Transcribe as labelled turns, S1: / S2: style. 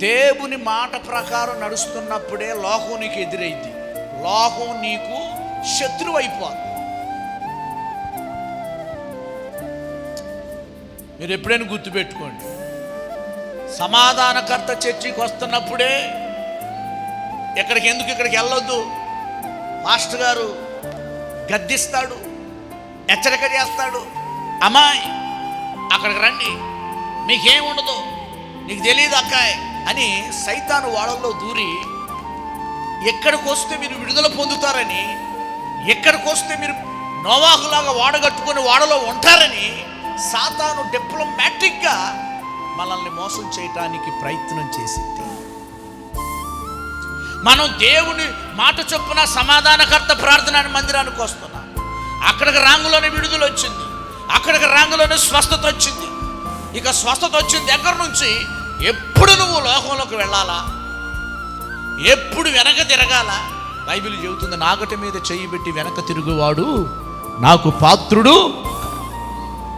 S1: దేవుని మాట ప్రకారం నడుస్తున్నప్పుడే లోకం నీకు ఎదురైద్ది లోకం నీకు శత్రువు అయిపోతుంది మీరు ఎప్పుడైనా గుర్తుపెట్టుకోండి. సమాధానకర్త చర్చికి వస్తున్నప్పుడే ఎక్కడికి ఎందుకు ఇక్కడికి వెళ్ళొద్దు? మాస్టర్ గారు గద్దిస్తాడు హెచ్చరిక చేస్తాడు అమ్మాయి అక్కడికి రండి మీకేం ఉండదు నీకు తెలియదు అక్కాయ్. అని సైతాను వాళ్ళల్లో దూరి ఎక్కడికి వస్తే మీరు విడుదల పొందుతారని ఎక్కడికి వస్తే మీరు నోవాహులాగా వాడగట్టుకుని వాడలో ఉంటారని సాతాను డిప్లొమాటిక్గా మనల్ని మోసం చేయటానికి ప్రయత్నం చేసింది. మనం దేవుని మాట చొప్పున సమాధానకర్త ప్రార్థన మందిరానికి వస్తున్నాం. అక్కడికి రాంగులోనే విడుదల వచ్చింది. అక్కడికి రాంగులోనే స్వస్థత వచ్చింది. ఇక స్వస్థత వచ్చింది దగ్గర నుంచి? ఎప్పుడు ముందుకు వెళ్ళాలా? ఎప్పుడు వెనక తిరగాల? బైబిల్ చెబుతుంది నాగటి మీద చెయ్యి పెట్టి వెనక తిరుగువాడు నాకు పాత్రుడు.